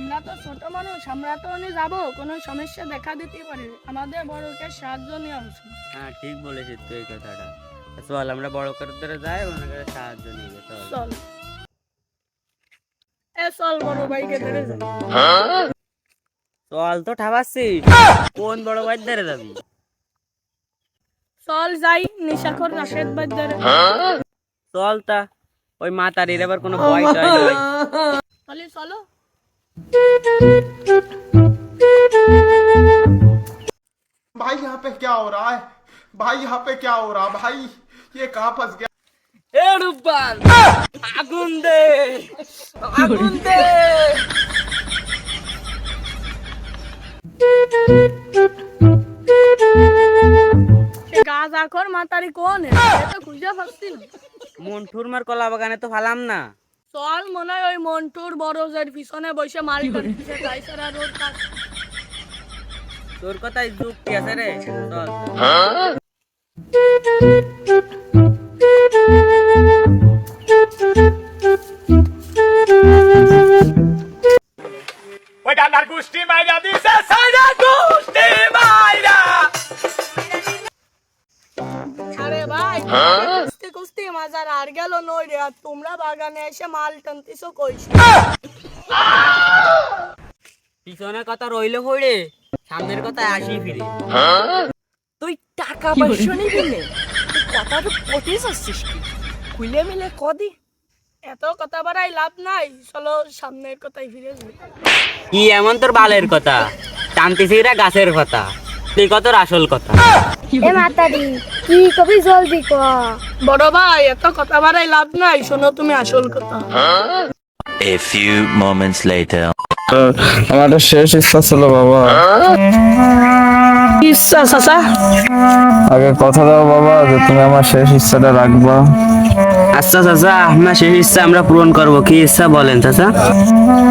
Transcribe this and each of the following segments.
আমরা তো ছোট মানুষ আমরা তো উনি যাব কোনো সমস্যা দেখা দিতে পারে। আমাদের বড়কে সাহায্য নেওয়া উচিত। হ্যাঁ ঠিক বলেছিস তুই এই কথাটা। চল আমরা বড় করে ধরে যাই ওনাকে সাহায্য নিয়ে চল। চল। এ চল বড় ভাইকে ধরে যাই। চল তো ঠাবাচ্ছি কোন বড় ভাই ধরে যাবি? চল যাই নিশাখর রাশেদ ভাই ধরে চল তা। ওই মাতারির আবার কোনো ভয় টয় নাই। তাহলে চলো। भाई यहाँ पे क्या हो रहा है भाई यहाँ पे क्या हो रहा है भाई ये कहाँ फंस गया এ রূপবান আগুন দে আগুন দে গাছ আখর মাতারি কোন এ তো খুঁজে পাচ্ছি না মন্টুর মার কলা বাগানে তো ফালাম না চল মনে হয় ওই মন্টুর বড় জের পিছনে বসে মাল করতেছে তাই সারা রোড কাজ। তোর কথাই যুক্তি আছে রে? চল। আরে পিছনের কথা রইলে হইরে সামনের কথা আসি ফিরে। তুই টাকা পয়সা নিবি নে তুই কথাটা পথে যাচ্ছিস কি? খুলে মিলে কদি এত কথা বাড়াই লাভ নাই চলো সামনের কথাই ফিরে যাই। কি এমন তোর বালের কথা? টানতেছি এরা গাছের কথা। তুই কত আসল কথা? এ মাতারি কি কবি জলদি ক। বড় ভাই এত কথা বাড়াই লাভ নাই শোনো তুমি আসল কথা। A few moments later. আমার শেষ ইচ্ছা ছিল বাবা। ইচ্ছা চাচা? আগে কথা দাও বাবা যে তুমি আমার শেষ ইচ্ছাটা রাখবা। আচ্ছা চাচা আপনার শেষ ইচ্ছা আমরা পূরণ করব। কি ইচ্ছা বলেন চাচা?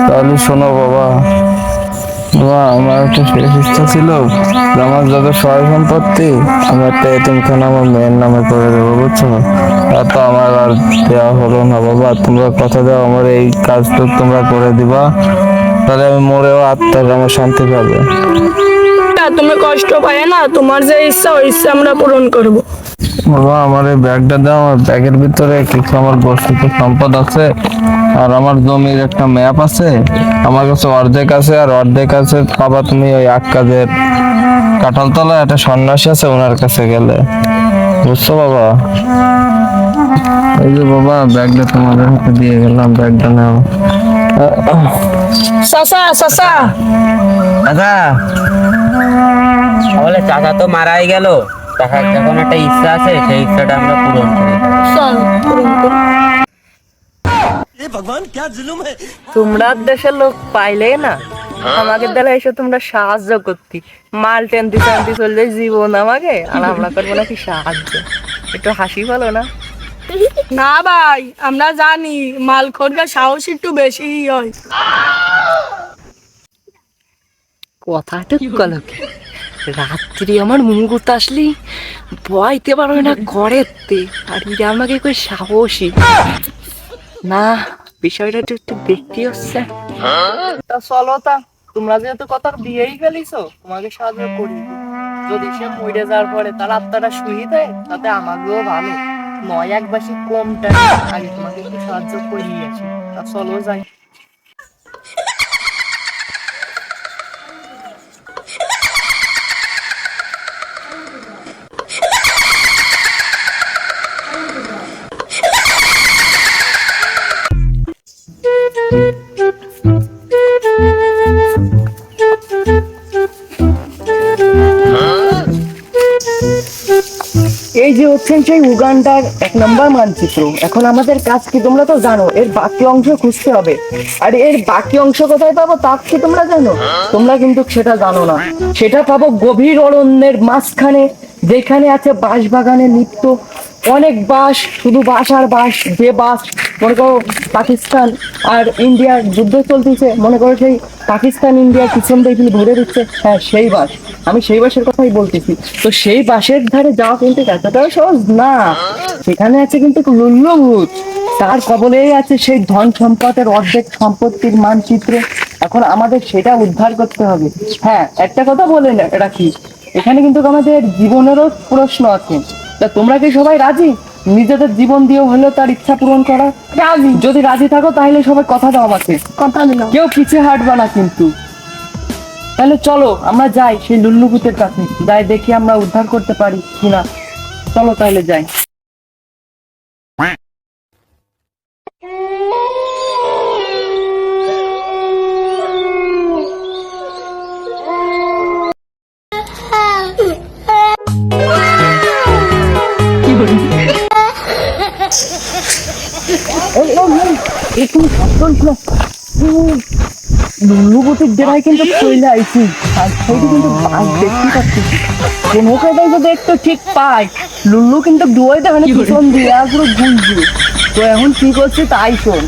তাহলে শোনো বাবা বাবা, আমার একটা শেষ ইচ্ছা ছিল আমার যত সয় সম্পত্তি আমি একটা এতিমখানা আমার মেয়ের নামে করে দেবো, বুঝছ আর তো আমার আর দেওয়া হলো না, বাবা। তোমরা কথা দাও, আমার এই কাজটা তোমরা করে দিবা। তাহলে আমি মরেও আত্মার আমার শান্তি পাবে। তুমি কষ্ট পায় না, তোমার যে ইচ্ছা, ওই ইচ্ছা আমরা পূরণ করব। বাবা আমার এই ব্যাগটা দাও আমার ব্যাগের ভিতরে কিছু আমার গচ্ছিত সম্পদ আছে? আর আমার জমির একটা ম্যাপ আছে আমার কাছে অর্ধেক আছে আর অর্ধেক আছে বাবা তুমি ওই আক্কাদের কাঁঠালতলা একটা সন্ন্যাসী আছে ওনার কাছে গেলে। বুঝছ বাবা? এই যে বাবা ব্যাগটা তোমাদের হাতে দিয়ে গেলাম ব্যাগটা নাও। চাচা চাচা চাচা বলে চাচা তো মারাই গেল। যখন একটা ইচ্ছা আছে সেই ইচ্ছাটা আমরা পূরণ করি। চল পূরণ করি। তোমরা দেশের লোক পাইলে না আমাকে দ্বারা এসে তোমরা সাহায্য করতি। মাল টেনতে টানতে চললে জীবন আমাকে আর আমরা করব নাকি সাহায্য। একটু হাসি ভালো না। না ভাই আমরা জানি মাল খোরগা সাহস একটু বেশি হয়। কথা কথাটা কলকে। রাত্রি আমার মুগুত আসলি বইতে পারবে না ঘরেতে। আর এরা আমাকে কই সাহসী। না, বিষয়টা একটু একটু দেখতে হচ্ছে। তা চলো তা, তোমরা যেহেতু কথা দিয়েই ফেলিছো, তোমাকে সাহায্য করি। যদি সে মরে যাওয়ার পরে তার আত্মাটা শুয়ে দেয়, তাতে আমাকেও ভালো। নয় এক বাসি কমটা তোমাকে একটু সাহায্য করিয়ে তা চলো যাই। যে হচ্ছেন সেই উগান্ডার এক নম্বর মানচিত্র। এখন আমাদের কাজ কি তোমরা তো জানো, এর বাকি অংশ খুঁজতে হবে। আর এর বাকি অংশ কোথায় পাবো তা কি তোমরা জানো? তোমরা কিন্তু সেটা জানো না। সেটা পাবো গভীর অরণ্যের মাঝখানে, যেখানে আছে বাঁশ বাগানে লিপ্ত। অনেক বাঁশ, শুধু বাস আর বাস যে বাস মনে করো পাকিস্তান আর ইন্ডিয়ার যুদ্ধ চলতেছে, মনে করো সেই পাকিস্তান ইন্ডিয়ার পিছন দিয়ে ধরে দিচ্ছে হ্যাঁ সেই বাস আমি সেই বাসের কথাই বলতেছি। তো সেই বাসের ধারে যাওয়া কিন্তু এতটাও সহজ না। সেখানে আছে কিন্তু লুল্লভূত। তার কবলেই আছে সেই ধন সম্পদের অর্ধেক সম্পত্তির মানচিত্র। এখন আমাদের সেটা উদ্ধার করতে হবে। হ্যাঁ একটা কথা বলে না- রাখি। এখানে কিন্তু আমাদের জীবনেরও প্রশ্ন আছে। তা তোমরা কি সবাই রাজি? নিজেদের জীবন দিয়ে হলেও তার ইচ্ছা পূরণ করা? রাজি। যদি রাজি থাকো তাহলে সবাই কথা দাও আমাকে। কথা দিলাম। কেউ পিছিয়ে হাঁটবে না কিন্তু। তাহলে চলো, আমরা যাই সেই লুল্লুকুতের কাছে। যাই দেখি আমরা উদ্ধার করতে পারি কিনা। চলো তাহলে যাই। ডেরায় কিন্তু চলে আইছি। আর সেইটি কিন্তু বাঘ দেখতে পাচ্ছি। কোনো কাটাই যদি একটু ঠিক পাই লুল্লু কিন্তু দেবে না পিছন দিয়ে পুরো গুলছে তো এখন কি করছে তাই শোন।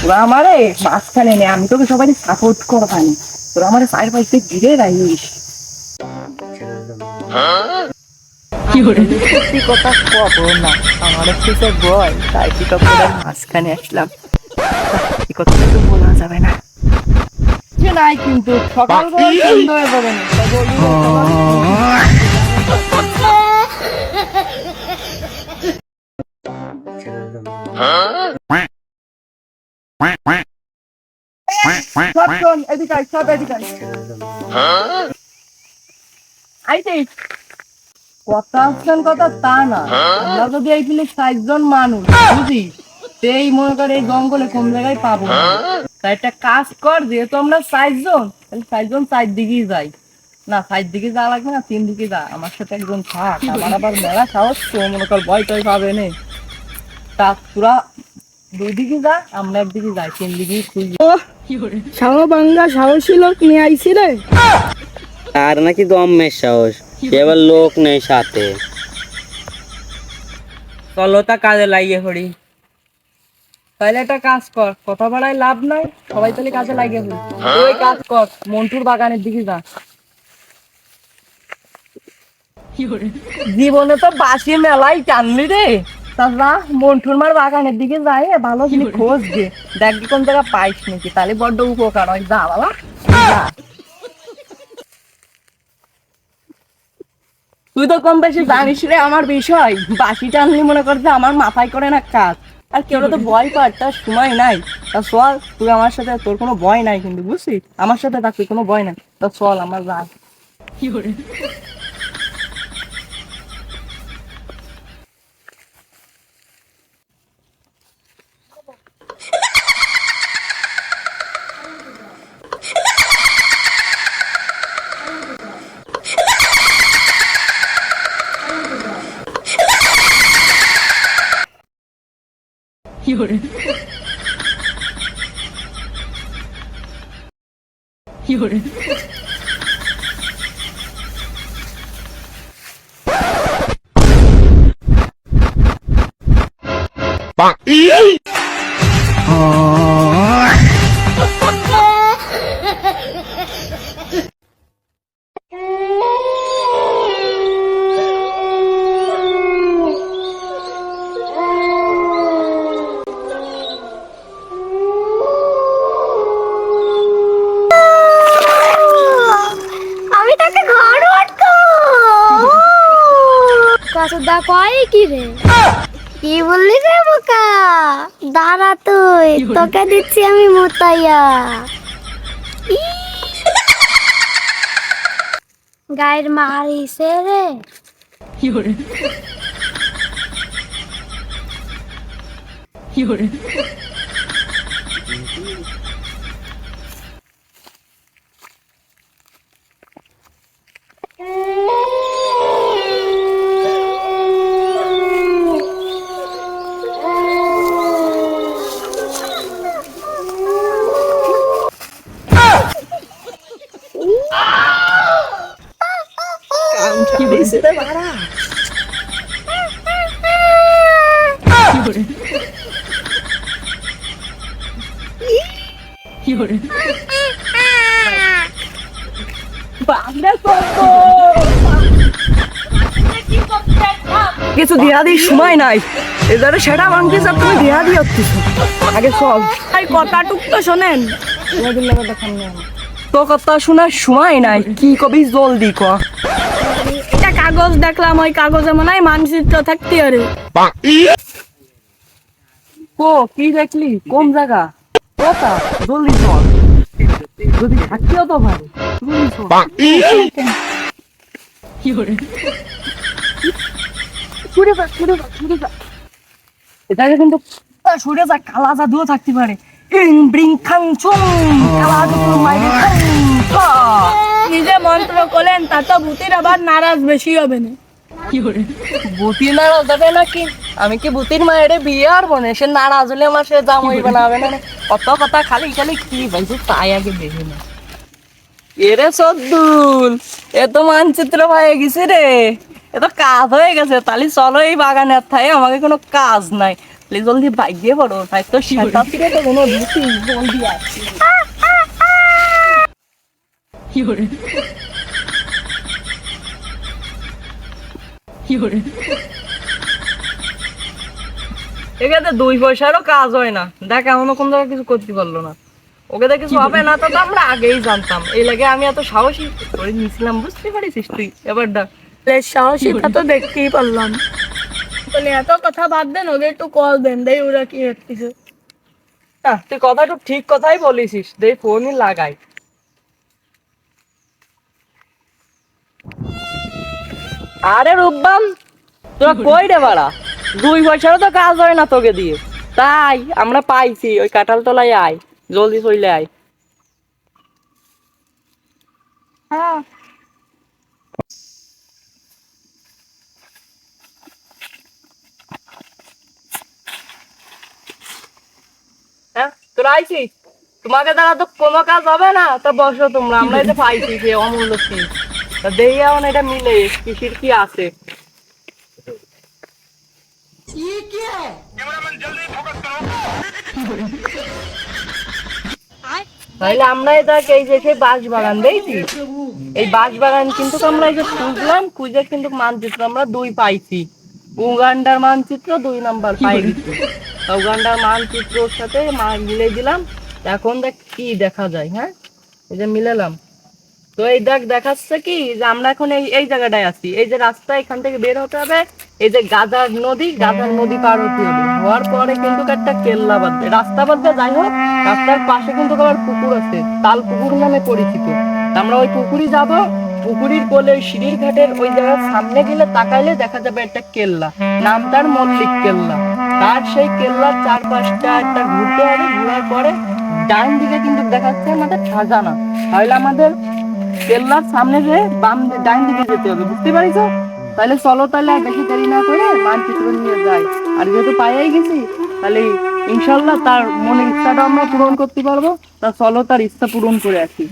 তোরা আমারে মাঝখানে নে আমি তোকে সবাই সাপোর্ট করবানি। তোরা আমারে সাইড পাইতে ঘিরে রাখিস। সত্যি কথা কব না আমার কিছু বল তাই কি মাঝখানে আসলাম। কথাটা তো বলা যাবে না। নাই কিন্তু। সকাল করে হয়ে যাবে না। কথা আসছেন কথা তা না। আমরা যদি এই ফিলে জন মানুষ বুঝি সেই মনে করে এই জঙ্গলে কোন জায়গায় পাবো। তা একটা কাজ কর যেহেতু আমরা জন তাহলে জন চার দিকেই যাই। না চার দিকে যাওয়া লাগবে না তিন দিকে যা আমার সাথে একজন থাক আমার আবার মেলা সাহস তো মনে কর ভয় টয় পাবে নে। তা তোরা দুই দিকে যা আমরা একদিকে যাই তিন দিকেই খুঁজি। সাহ বাঙ্গা সাহসী লোক নিয়ে আইছি রে। তার নাকি দমের সাহস সে আবার লোক নেই সাথে। চলো তা কাজে লাগিয়ে পড়ি। তাহলে একটা কাজ কর, কথা বাড়ায় লাভ নাই, সবাই তাহলে কাজে পড়ি ওই কাজ কর, মন্টুর বাগানের দিকে যা। জীবনে তো বাসি মেলাই টানলি রে। তাছাড়া মন্টুর মার বাগানের দিকে যাই ভালো জিনিস খোঁজ দে। দেখ কোন জায়গা পাইস নাকি তাহলে বড্ড উপকার হয়। যা বাবা। তুই তো কম বেশি জানিস রে আমার বিষয়। বাসি টানলি মনে কর যে আমার মাথায় করে না কাজ। আর কেউ তো ভয় পার তার সময় নাই। তা চল, তুই আমার সাথে, তোর কোনো ভয় নাই কিন্তু, বুঝছিস? আমার সাথে থাকতে কোনো ভয় নাই। তা চল, আমার যা আমি কাসুদা কয় কি রে? কি বললি রে বোকা? দাঁড়া তুই, তোকে দিচ্ছি আমি মোতাইয়া। গায়ের মারিছে রে। কিছু দিয়া দিই, সময় নাই। এবারে সেটা ভাঙতে চাপ তুমি দিয়া দিয়ে হচ্ছিস আগে চল এই কথাটুক তো শোনেন। তো কথা শোনার সময় নাই, কি কবি জলদি ক। এটা কাগজ দেখলাম, ওই কাগজে মনে হয় মানচিত্র থাকতে আরে। কো কি দেখলি? কোন জায়গা? কথা জলদি চল। যদি থাকিও তো ভালো। জলদি চল। ছুটে যা ছুটে যা ছুটে যা এটাকে কিন্তু ছুটে যা কালা জাদুও থাকতে পারে। ইং ব্রিং খাং ছুং কালা জাদু মাইরে খাং নিজে মন্ত্র করলেন তা তো ভূতির আবার নারাজ বেশি হবে না। বুতি নাড়া যাবে নাকি? আমি কি বুতির মায়ের বিয়ে আর বনে সে নারাজ হলে আমার সে জাম হইবে না হবে না কত কথা খালি খালি কি বলছি তাই আগে দেখে না। এরে সদ্দুল এ তো মানচিত্র হয়ে গেছে রে। এ তো কাজ হয়ে গেছে। তাহলে চলো এই বাগানের থাই আমাকে কোনো কাজ নাই। তাহলে জলদি বাইকে পড়ো তাই তো সেটা থেকে তো কোনো জলদি আসছি। এখানে দুই পয়সারও কাজ হয় না। দেখ এমন কোন জায়গায় কিছু করতে পারল না। ওকে দেখে কিছু হবে না তো আমরা আগেই জানতাম। এই লাগে আমি এত সাহসী করে নিয়েছিলাম বুঝতে পারিস তুই? এবার ডাক বেশ সাহসিতা তো দেখতেই পারলাম। বলে এত কথা বাদ দেন ওকে একটু কল দেন। দেই ওরা কি হচ্ছে তুই কথা তো ঠিক কথাই বলিসিস দে ফোনই লাগাই। আরে রূপবান তোরা কই রে বাড়া? দুই বছরও তো কাজ হয় না তোকে দিয়ে। তাই আমরা পাইছি ওই কাঁঠাল তলায় আয় জলদি চলে আয়। হ্যাঁ। তোরা আইছিস? তোমাকে দ্বারা তো কোনো কাজ হবে না তো বসো তোমরা আমরা এটা পাইছি যে অমূল্য সিং তা দেখি এখন এটা মিলে কি আছে? তাহলে আমরা এটা এই যে সেই বাঁশ বাগান দেখছি? এই বাঁশ বাগান কিন্তু আমরা এই যে খুঁজলাম খুঁজে কিন্তু মানচিত্র আমরা দুই পাইছি। উগান্ডার মানচিত্র দুই নাম্বার পাই গেছি উগান্ডার মানচিত্রর সাথে মা- মিলে দিলাম। এখন দেখ কি দেখা যায় হ্যাঁ? এই যে মিলালাম। তো এই দেখ দেখাচ্ছে কি যে আমরা এখন এই এই জায়গাটায় আছি। এই যে রাস্তা এখান থেকে বের হতে হবে, এই যে গাজার নদী গাজার নদী পার হতে হবে। হওয়ার পরে কিন্তু একটা কেল্লা বাঁধবে। রাস্তা বাঁধবে, যাই হোক, রাস্তার পাশে কিন্তু আবার পুকুর আছে। তাল পুকুর নামে পরিচিত। আমরা ওই পুকুরি যাব। পুকুরির কোলে ওই সিঁড়ির ঘাটের ওই জায়গার সামনে গেলে তাকাইলে দেখা যাবে একটা কেল্লা। নামটার মল্লিক কেল্লা। তার সেই কেল্লার চারপাশটা একটা ঘুরতে হবে। ঘোরার পরে ডান দিকে কিন্তু দেখাচ্ছে আমাদের খাজানা। তাহলে আমাদের কেল্লার সামনে যে বাম ডাইন দিকে যেতে হবে, বুঝতে পারিস তাহলে চলো তাহলে আর বেশি দেরি না করে মানচিত্র নিয়ে যাই। আর যেহেতু পাইয়াই গেছি, তাহলে ইনশাল্লাহ তার মনের ইচ্ছাটা আমরা পূরণ করতে পারব। তা চলো তার ইচ্ছা পূরণ করে আসি।